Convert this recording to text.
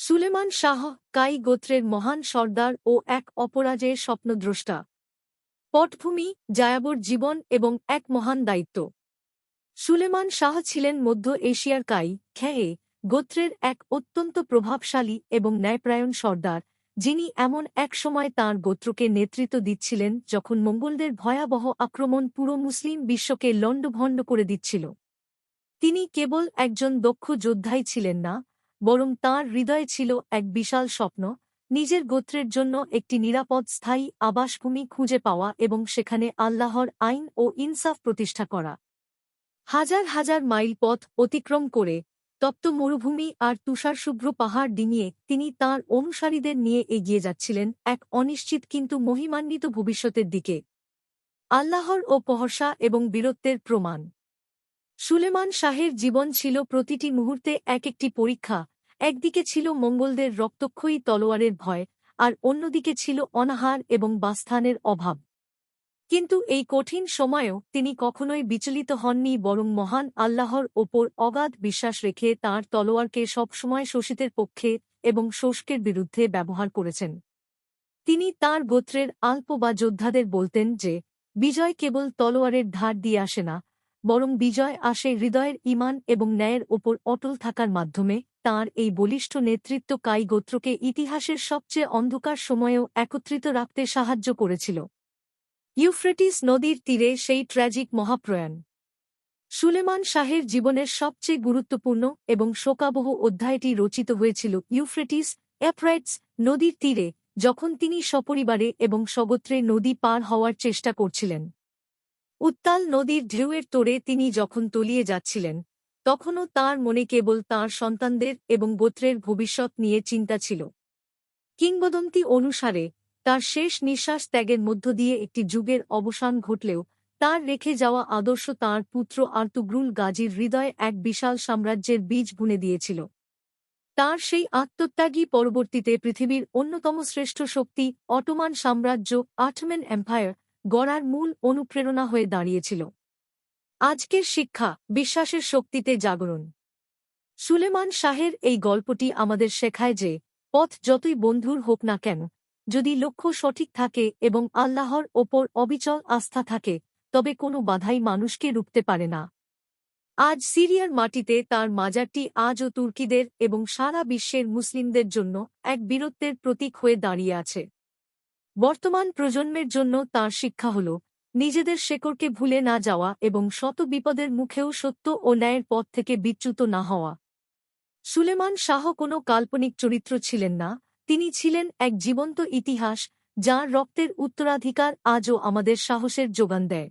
সুলেমান শাহ কাই গোত্রের মহান সর্দার ও এক অপরাজের স্বপ্নদ্রষ্টা। পটভূমি, জায়াবর জীবন এবং এক মহান দায়িত্ব। সুলেমান শাহ ছিলেন মধ্য এশিয়ার কাই খেয়ে গোত্রের এক অত্যন্ত প্রভাবশালী এবং ন্যায়প্রায়ণ সর্দার, যিনি এমন এক সময় তাঁর গোত্রকে নেতৃত্ব দিচ্ছিলেন যখন মঙ্গলদের ভয়াবহ আক্রমণ পুরো মুসলিম বিশ্বকে লণ্ডভণ্ড করে দিচ্ছিল। তিনি কেবল একজন দক্ষ যোদ্ধাই ছিলেন না বরং তাঁর হৃদয়ে ছিল এক বিশাল স্বপ্ন, নিজের গোত্রের জন্য একটি নিরাপদ স্থায়ী আবাসভূমি খুঁজে পাওয়া এবং সেখানে আল্লাহর আইন ও ইনসাফ প্রতিষ্ঠা করা। হাজার হাজার মাইল পথ অতিক্রম করে তপ্ত মরুভূমি আর তুষারশুভ্র পাহাড় ডিঙিয়ে তিনি তাঁর অনুসারীদের নিয়ে এগিয়ে যাচ্ছিলেন এক অনিশ্চিত কিন্তু মহিমান্বিত ভবিষ্যতের দিকে। আল্লাহর ও পহর্ষা এবং বীরত্বের প্রমাণ। সুলেমান শাহের জীবন ছিল প্রতিটি মুহূর্তে এক একটি পরীক্ষা, একদিকে ছিল মঙ্গলদের রক্তক্ষয়ী তলোয়ারের ভয়, আর অন্যদিকে ছিল অনাহার এবং বাস্থানের অভাব। কিন্তু এই কঠিন সময়েও তিনি কখনোই বিচলিত হননি, বরং মহান আল্লাহর ওপর অগাধ বিশ্বাস রেখে তাঁর তলোয়ারকে সবসময় শোষিতের পক্ষে এবং শোষকের বিরুদ্ধে ব্যবহার করেছেন। তিনি তাঁর গোত্রের আল্প বা যোদ্ধাদের বলতেন যে, বিজয় কেবল তলোয়ারের ধার দিয়ে আসে না বরং বিজয় আসে হৃদয়ের ইমান এবং ন্যায়ের ওপর অটল থাকার মাধ্যমে তাঁর এই বলিষ্ঠ নেতৃত্ব কাই গোত্রকে ইতিহাসের সবচেয়ে অন্ধকার সময়েও একত্রিত রাখতে সাহায্য করেছিল। ইউফ্রেটিস নদীর তীরে সেই ট্র্যাজিক মহাপ্রয়াণ। সুলেমান শাহের জীবনের সবচেয়ে গুরুত্বপূর্ণ এবং শোকাবহ অধ্যায়টি রচিত হয়েছিল ইউফ্রেটিস অ্যাপ্রাইটস নদীর তীরে, যখন তিনি সপরিবারে এবং সগোত্রে নদী পার হওয়ার চেষ্টা করছিলেন। উত্তাল নদীর ঢেউয়ের তোড়ে তিনি যখন তলিয়ে যাচ্ছিলেন, তখনও তার মনে কেবল তার সন্তানদের এবং গোত্রের ভবিষ্যৎ নিয়ে চিন্তা ছিল। কিংবদন্তি অনুসারে, তার শেষ নিঃশ্বাস ত্যাগের মধ্য দিয়ে একটি যুগের অবসান ঘটলেও তার রেখে যাওয়া আদর্শ তাঁর পুত্র আর্তুগ্রুল গাজীর হৃদয়ে এক বিশাল সাম্রাজ্যের বীজ বুনে দিয়েছিল। তার সেই আত্মত্যাগী পরবর্তীতে পৃথিবীর অন্যতম শ্রেষ্ঠ শক্তি অটোমান সাম্রাজ্য আটমেন এম্পায়ার গড়ার মূল অনুপ্রেরণা হয়ে দাঁড়িয়েছিল। আজকের শিক্ষা বিশ্বাসের শক্তিতে জাগরণ। সুলেমান শাহের এই গল্পটি আমাদের শেখায় যে, পথ যতই বন্ধুর হোক না কেন, যদি লক্ষ্য সঠিক থাকে এবং আল্লাহর ওপর অবিচল আস্থা থাকে, তবে কোনো বাধাই মানুষকে রুখতে পারে না। আজ সিরিয়ার মাটিতে তার মাজারটি আজও তুর্কিদের এবং সারা বিশ্বের মুসলিমদের জন্য এক বীরত্বের প্রতীক হয়ে দাঁড়িয়ে আছে। বর্তমান প্রজন্মের জন্য তার শিক্ষা হল, নিজেদের শেকড়কে ভুলে না যাওয়া এবং শত বিপদের মুখেও সত্য ও ন্যায়ের পথ থেকে বিচ্যুত না হওয়া। সুলেমান শাহ কোনো কাল্পনিক চরিত্র ছিলেন না, তিনি ছিলেন এক জীবন্ত ইতিহাস, যার রক্তের উত্তরাধিকার আজও আমাদের সাহসের যোগান দেয়।